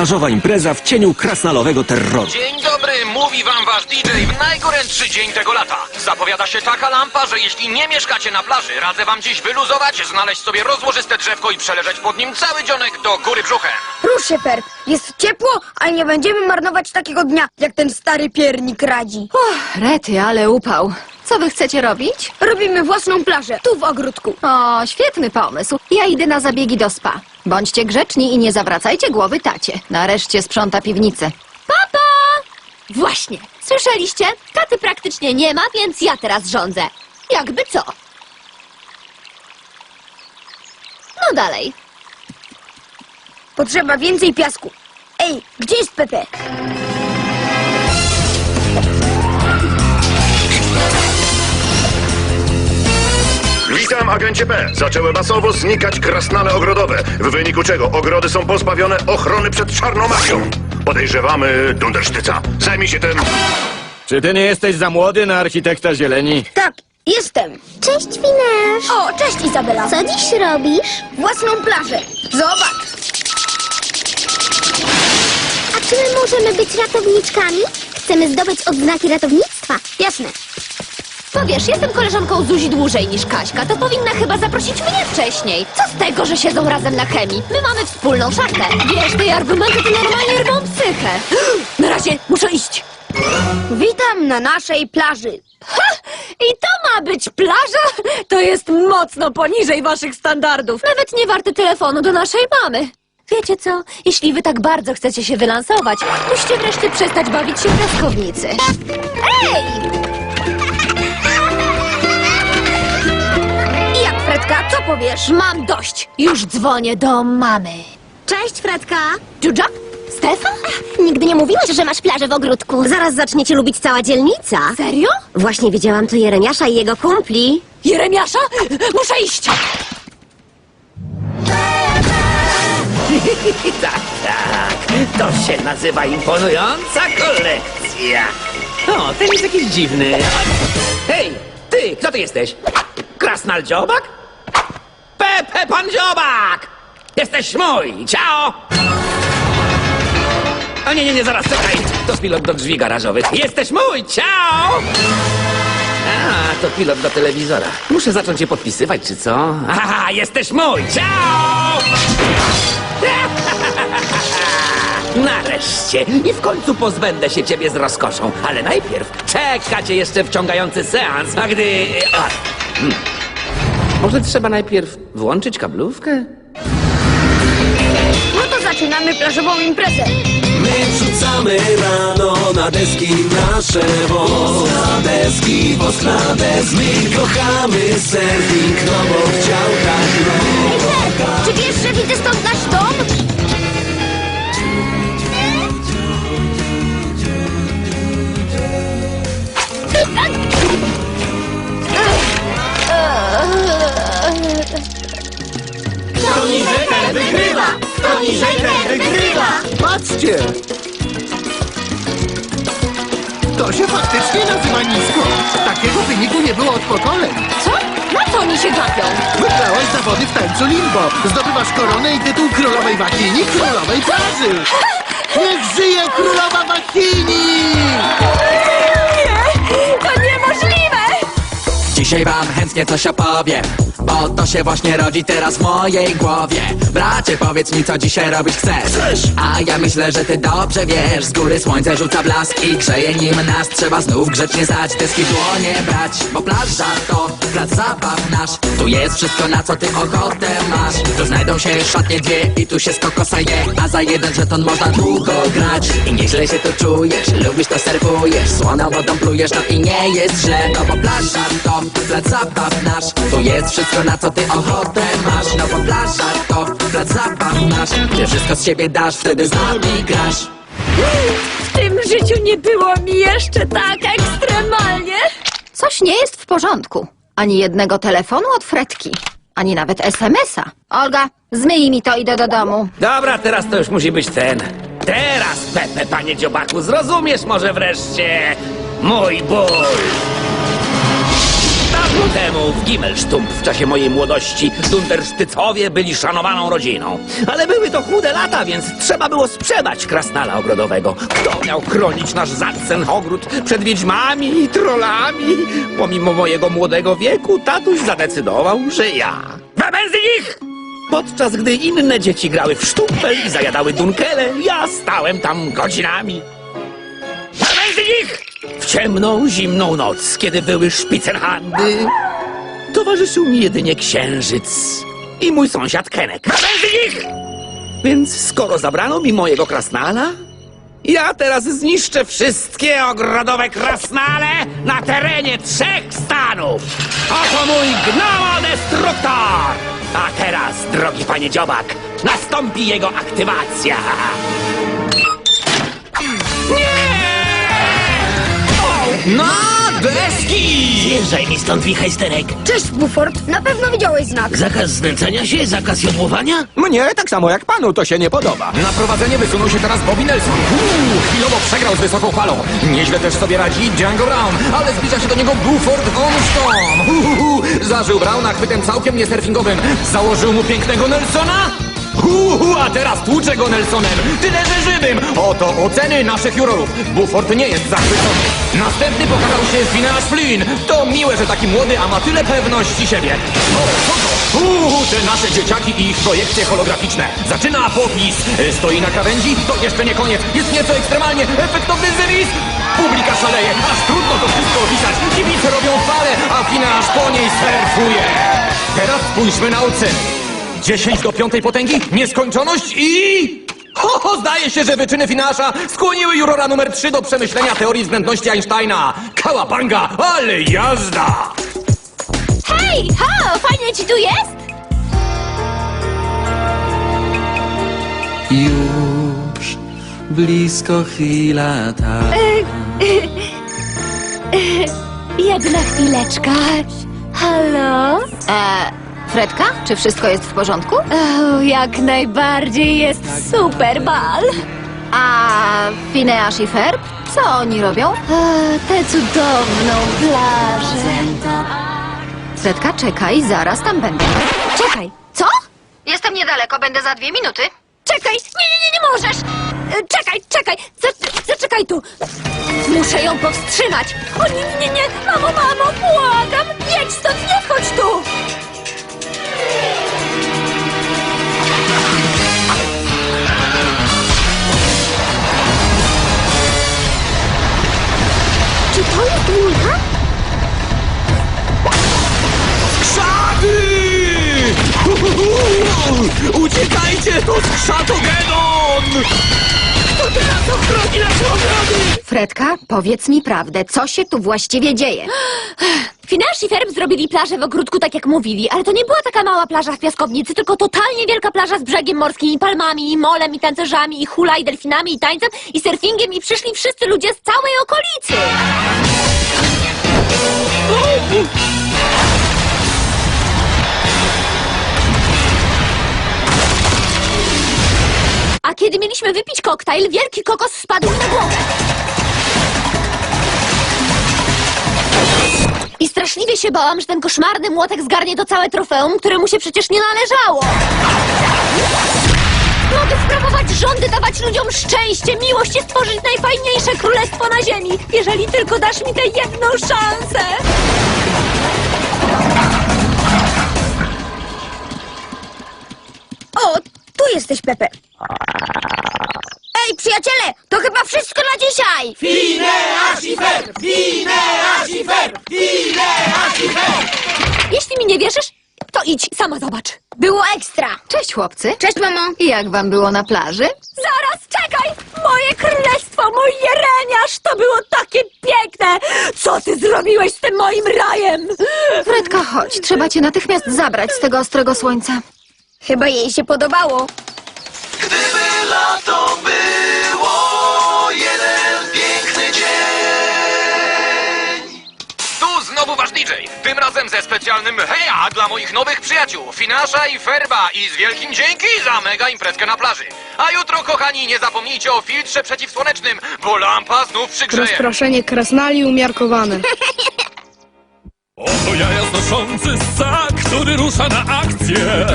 Plażowa impreza w cieniu krasnalowego terroru. Dzień dobry, mówi wam wasz DJ w najgorętszy dzień tego lata. Zapowiada się taka lampa, że jeśli nie mieszkacie na plaży, radzę wam dziś wyluzować, znaleźć sobie rozłożyste drzewko i przeleżeć pod nim cały dzionek do góry brzuchem. Rusz się, Perp. Jest ciepło, a nie będziemy marnować takiego dnia, jak ten stary piernik radzi. Rety, ale upał. Co wy chcecie robić? Robimy własną plażę, tu w ogródku. O, świetny pomysł. Ja idę na zabiegi do spa. Bądźcie grzeczni i nie zawracajcie głowy tacie. Nareszcie sprząta piwnicę. Papa! Właśnie, słyszeliście? Taty praktycznie nie ma, więc ja teraz rządzę. Jakby co? No dalej. Potrzeba więcej piasku. Ej, gdzie jest Pepe? Witam, agencie P. Zaczęły masowo znikać krasnale ogrodowe, w wyniku czego ogrody są pozbawione ochrony przed czarną magią. Podejrzewamy Dundersztyca. Zajmij się tym. Czy ty nie jesteś za młody na architekta zieleni? Tak, jestem. Cześć, Finesz! O, cześć Izabela. Co dziś robisz? Własną plażę. Zobacz. A czy my możemy być ratowniczkami? Chcemy zdobyć odznaki ratownictwa. Jasne. No wiesz, jestem koleżanką Zuzi dłużej niż Kaśka, to powinna chyba zaprosić mnie wcześniej. Co z tego, że siedzą razem na chemii? My mamy wspólną szatę. Wiesz, te argumenty to normalnie rwą psychę. Na razie, muszę iść. Witam na naszej plaży. I to ma być plaża? To jest mocno poniżej waszych standardów. Nawet nie warte telefonu do naszej mamy. Wiecie co? Jeśli wy tak bardzo chcecie się wylansować, musicie wreszcie przestać bawić się w piaskownicy. Ej! Fredka, co powiesz? Mam dość. Już dzwonię do mamy. Cześć, Fredka! Dżudża? Stefan? Nigdy nie mówiłaś, że masz plażę w ogródku. Zaraz zaczniecie lubić cała dzielnica. Serio? Właśnie widziałam tu Jeremiasza i jego kumpli. Jeremiasza? Muszę iść! Tak, tak. To się nazywa imponująca kolekcja. O, ten jest jakiś dziwny. Hej, ty, kto ty jesteś? Krasnal Dziobak? Pepe Pan Dziobak! Jesteś mój, ciao! O nie, nie, nie, zaraz, czekaj. To pilot do drzwi garażowych. Jesteś mój, ciao! A, to pilot do telewizora. Muszę zacząć je podpisywać, czy co? Aha, jesteś mój, ciao! Nareszcie! I w końcu pozbędę się ciebie z rozkoszą. Ale najpierw czeka cię jeszcze wciągający seans, a gdy... A, hmm. Może trzeba najpierw włączyć kablówkę? No to zaczynamy plażową imprezę. My wrzucamy rano na deski nasze woz Na deski, woz na deski My kochamy surfing, no bo chciał tak no Czy wiesz, że widzę stąd nasz dom? To się faktycznie nazywa nisko. Takiego wyniku nie było od pokoleń. Co? Na co oni się gapią? Wygrałaś zawody w tańcu limbo. Zdobywasz koronę i tytuł królowej wakini, królowej plaży. Niech żyje królowa wakini! Dzisiaj wam chętnie coś opowiem Bo to się właśnie rodzi teraz w mojej głowie. Bracie, powiedz mi, co dzisiaj robić chcesz? A ja myślę, że ty dobrze wiesz. Z góry słońce rzuca blask i grzeje nim nas. Trzeba znów grzecznie stać, deski dłonie brać Bo plaża to plac zabaw nasz. Tu jest wszystko, na co ty ochotę masz. Tu znajdą się szatnie dwie i tu się skokosa je A za jeden żeton można długo grać. I nieźle się tu czujesz, lubisz to serwujesz. Słoną wodą plujesz, no i nie jest źle No bo plaża to plac zabaw nasz Tu jest wszystko, na co ty ochotę masz No bo plaża to plac zabaw nasz Ty wszystko z siebie dasz, wtedy z nami grasz W tym życiu nie było mi jeszcze tak ekstremalnie. Coś nie jest w porządku. Ani jednego telefonu od Fredki. Ani nawet SMS-a. Olga, zmyj mi to, idę do domu. Dobra, teraz to już musi być ten. Teraz, Pepe, panie Dziobaku, zrozumiesz może wreszcie mój ból. Temu w Gimelsztump w czasie mojej młodości Dundersztycowie byli szanowaną rodziną. Ale były to chude lata, więc trzeba było sprzedać krasnala ogrodowego. Kto miał chronić nasz zacny ogród przed wiedźmami i trollami? Pomimo mojego młodego wieku, tatuś zadecydował, że ja. Webędzy ich! Podczas gdy inne dzieci grały w sztumpel i zajadały dunkele, ja stałem tam godzinami. Webędzy ich! W ciemną, zimną noc, kiedy były szpicerhandy, towarzyszył mi jedynie księżyc i mój sąsiad Kenek. Ich! Więc skoro zabrano mi mojego krasnala, ja teraz zniszczę wszystkie ogrodowe krasnale na terenie trzech stanów. Oto mój gnomodestruktor! A teraz, drogi panie dziobak, nastąpi jego aktywacja. Na deski! Zjeżdżaj mi stąd, wichajsterek. Cześć, Buford. Na pewno widziałeś znak. Zakaz znęcania się, zakaz jodłowania? Mnie tak samo jak panu to się nie podoba. Na prowadzenie wysunął się teraz Bobby Nelson. Uuu, chwilowo przegrał z wysoką falą. Nieźle też sobie radzi Django Brown, ale zbliża się do niego Buford Armstrong. Uhuhu, zażył Browna chwytem całkiem niesurfingowym. Założył mu pięknego Nelsona. Uhu, a teraz tłucze go Nelsonem. Tyle, że żywym. Oto oceny naszych jurorów. Buford nie jest zachwycony. Następny pokazał się Phineas Flynn. To miłe, że taki młody, a ma tyle pewności siebie. O? Uhu, te nasze dzieciaki i ich projekcje holograficzne. Zaczyna popis. E, Stoi na krawędzi? To jeszcze nie koniec. Jest nieco ekstremalnie. Efektowny zewis. Publika szaleje. Aż trudno to wszystko opisać. Kibice robią fale, a Phineas po niej surfuje. Teraz spójrzmy na oceny. 10 do piątej potęgi, nieskończoność i... Ho, ho, zdaje się, że wyczyny Finasza skłoniły jurora numer 3 do przemyślenia teorii względności Einsteina. Kałabanga, ale jazda! Hej, ha, fajnie ci tu jest? Już blisko chwila ta. Jedna chwileczka. Halo? E, Fredka, czy wszystko jest w porządku? O, jak najbardziej jest super bal. A Phineas i Ferb? Co oni robią? A, tę cudowną plażę. Fredka, czekaj, zaraz tam będę. Czekaj, Co? Jestem niedaleko, będę za dwie minuty. czekaj, nie, nie, nie, nie możesz. E, Czekaj, czekaj, Zac- zaczekaj tu. Muszę ją powstrzymać. O nie, nie, nie, mamo, mamo, błagam. Jedź stąd, nie wchodź tu. To skrzatogenon! To teraz ochroni nasze ogrody! Fredka, powiedz mi prawdę, co się tu właściwie dzieje? Finasz i Ferb zrobili plażę w ogródku tak jak mówili, ale to nie była taka mała plaża w piaskownicy, tylko totalnie wielka plaża z brzegiem morskim i palmami, i molem, i tancerzami, i hula, i delfinami, i tańcem, i surfingiem, i przyszli wszyscy ludzie z całej okolicy. A kiedy mieliśmy wypić koktajl, wielki kokos spadł mi na głowę. I straszliwie się bałam, że ten koszmarny młotek zgarnie to całe trofeum, któremu się przecież nie należało. Mogę sprawować rządy, dawać ludziom szczęście, miłość i stworzyć najfajniejsze królestwo na ziemi, jeżeli tylko dasz mi tę jedną szansę. Jesteś, Pepe. Ej, przyjaciele, to chyba wszystko na dzisiaj. Jeśli mi nie wierzysz, to idź, sama zobacz. Było ekstra. Cześć chłopcy. Cześć, mamo. I jak wam było na plaży? Zaraz, czekaj! Moje królestwo, mój jereniarz, to było takie piękne! Co ty zrobiłeś z tym moim rajem? Fredka, chodź, trzeba cię natychmiast zabrać z tego ostrego słońca. Chyba jej się podobało. Gdyby lato było jeden piękny dzień. Tu znowu wasz DJ. Tym razem ze specjalnym heja dla moich nowych przyjaciół, Finasza i Ferba i z wielkim dzięki za mega imprezkę na plaży. A jutro, kochani, nie zapomnijcie o filtrze przeciwsłonecznym, bo lampa znów przygrzeje. Rozproszenie krasnali umiarkowane. O, To jaja znoszący ssak, który rusza na akcję.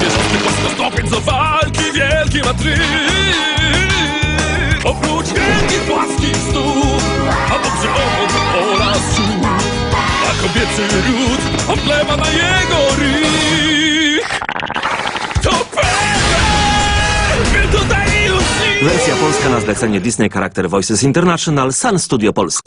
Bieżący kosmostopiec do walki, wielki matryk Oprócz wielkich płaskich stóp, a dobrze obok oraz czół. A kobiecy ród odlewa na jego rych. To Wersja polska na zlecenie Disney Character Voices International Sun Studio Polska.